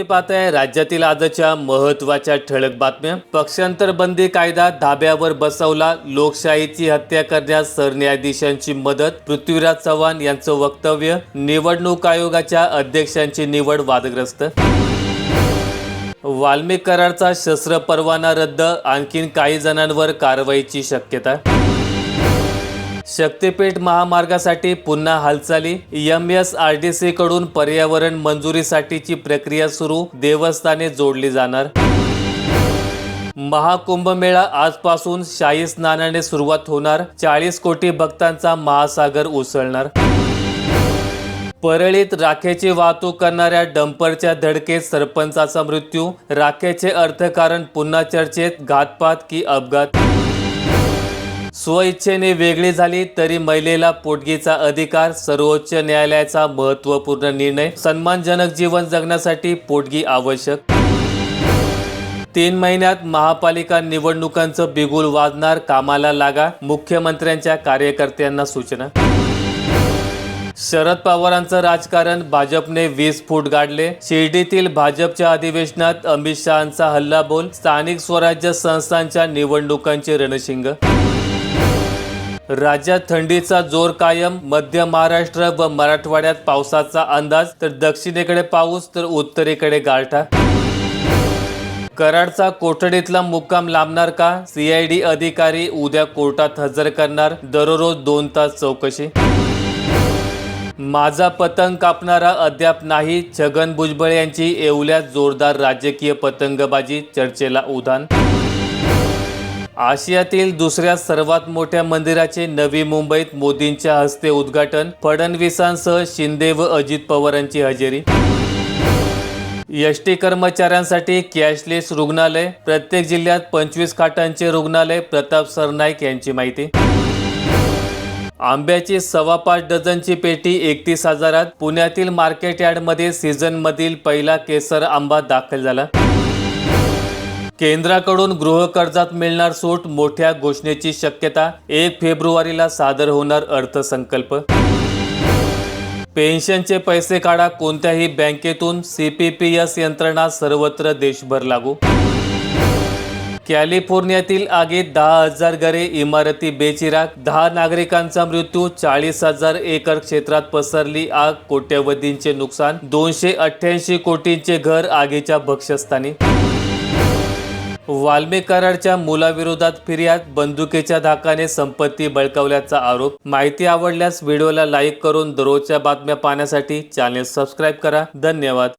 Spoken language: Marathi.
तुम्ही पाहताय राज्यातील आजच्या महत्त्वाच्या ठळक बातम्या. पक्षांतर बंदी कायदा धाब्यावर बसवला. लोकशाहीची हत्या करण्यास सरन्यायाधीशांची मदत. पृथ्वीराज चव्हाण यांचं वक्तव्य. निवडणूक आयोगाच्या अध्यक्षांची निवड वादग्रस्त. वाल्मिक करारचा शस्त्र परवाना रद्द. आणखीन काही जणांवर कारवाईची शक्यता. शक्तीपीठ महामार्गासाठी पुन्हा हालचाली. M S R D C कडून पर्यावरण मंजुरीसाठीची प्रक्रिया सुरू. देवस्थाने जोडली जाणार. महाकुंभमेळा आजपासून शाही स्नानाने सुरुवात होणार. चाळीस कोटी भक्तांचा महासागर उसळणार. परळीत राखेची वाहतूक करणाऱ्या डंपरच्या धडकेत सरपंचाचा मृत्यू. राखेचे अर्थकारण पुन्हा चर्चेत. घातपात की अपघात? स्वइच्छेने वेगळी झाली तरी महिलेला पोटगीचा अधिकार सर्वोच्च न्यायालयाचा महत्त्वपूर्ण निर्णय. सन्मानजनक जीवन जगण्यासाठी पोटगी आवश्यक. तीन महिन्यात महापालिका निवडणुकांचं बिगुल वाजणार कामाला लागा मुख्यमंत्र्यांच्या कार्यकर्त्यांना सूचना. शरद पवारांचं राजकारण भाजपने वीस फूट गाडले. शिर्डीतील भाजपच्या अधिवेशनात अमित शहांचा हल्लाबोल स्थानिक स्वराज्य संस्थांच्या निवडणुकांचे रणशिंग. राज्यात थंडीचा जोर कायम मध्य महाराष्ट्र व मराठवाड्यात पावसाचा अंदाज तर दक्षिणेकडे पाऊस तर उत्तरेकडे गारठा. कराडचा कोठडीतला मुक्काम लांबणार का? सीआयडी अधिकारी उद्या कोर्टात हजर करणार दररोज दोन तास चौकशी. माझा पतंग कापणारा अद्याप नाही छगन भुजबळ यांची येवल्यात जोरदार राजकीय पतंगबाजी चर्चेला उधाण. आशियातील दुसऱ्या सर्वात मोठ्या मंदिराचे नवी मुंबईत मोदींच्या हस्ते उद्घाटन फडणवीसांसह शिंदे व अजित पवारांची हजेरी. एस टी कर्मचाऱ्यांसाठी कॅशलेस रुग्णालय प्रत्येक जिल्ह्यात पंचवीस खाटांचे रुग्णालय प्रताप सरनाईक यांची माहिती. आंब्याची सव्वा पाच डझनची पेटी एकतीस हजारात पुण्यातील मार्केट यार्डमध्ये सीझनमधील पहिला केसर आंबा दाखल झाला. केंद्राकडून गृहकर्जात मिळणार सूट मोठ्या घोषणेची शक्यता एक फेब्रुवारीला सादर होणार अर्थसंकल्प. पेन्शनचे पैसे काढा कोणत्याही बँकेतून सी पी पी एस यंत्रणा सर्वत्र देशभर लागू. कॅलिफोर्नियातील आगीत दहा हजार घरे इमारती बेचिराग दहा नागरिकांचा मृत्यू चाळीस हजार एकर क्षेत्रात पसरली आग कोट्यवधींचे नुकसान दोनशे अठ्ठ्याऐंशी कोटींचे घर आगीच्या भक्षस्थानी वाल्मेकराडच्या मुलाविरोधात फिर्याद बंदुकीच्या धाकाने संपत्ती बळकावल्याचा आरोप. माहिती आवडल्यास व्हिडिओला लाईक करून दररोजच्या बातम्या पाहण्यासाठी चॅनेल सबस्क्राईब करा. धन्यवाद.